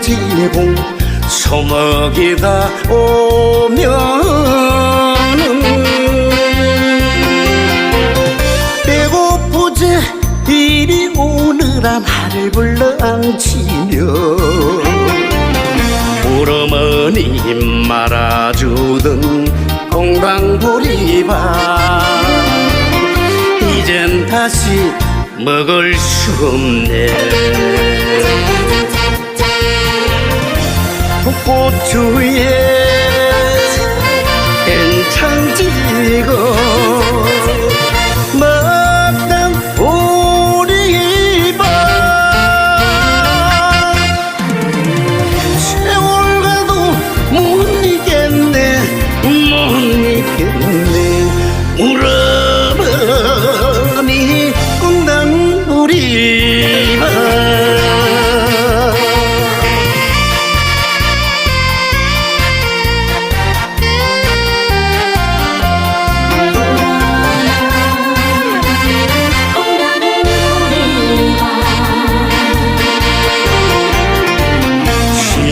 가지고 소먹이다 오면은 배고프지 이리 오느라 나를 불러 앉히며 우러머니 말아주던 공방보리밥 이젠 다시 먹을 수 없네. 꽃주에 괜찮지고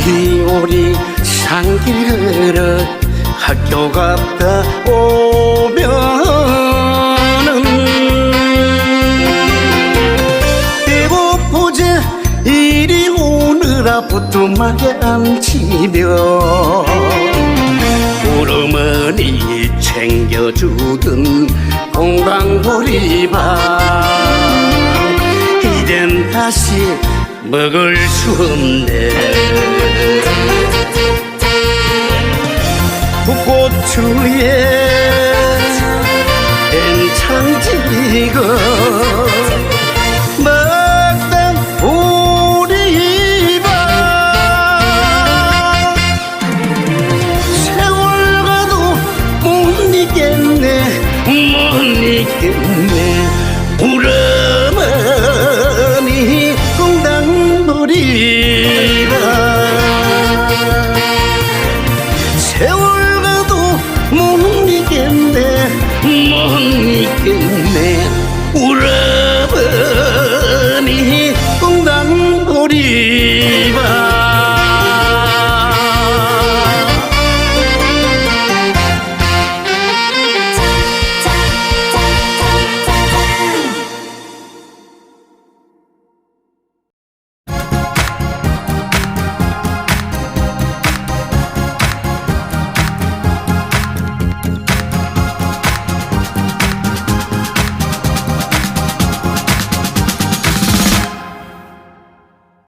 시오리 산길 걸어 학교 갔다 오 부뚜막에 앉히며 우르머니 챙겨주던 공방보리밥 이젠 다시 먹을 수 없네. 붓고추에 괜찮지고 못 이겠네 못 이겠네 우러머니 공당놀이라. 세월 가도 못 이겠네 못 이겠네 우러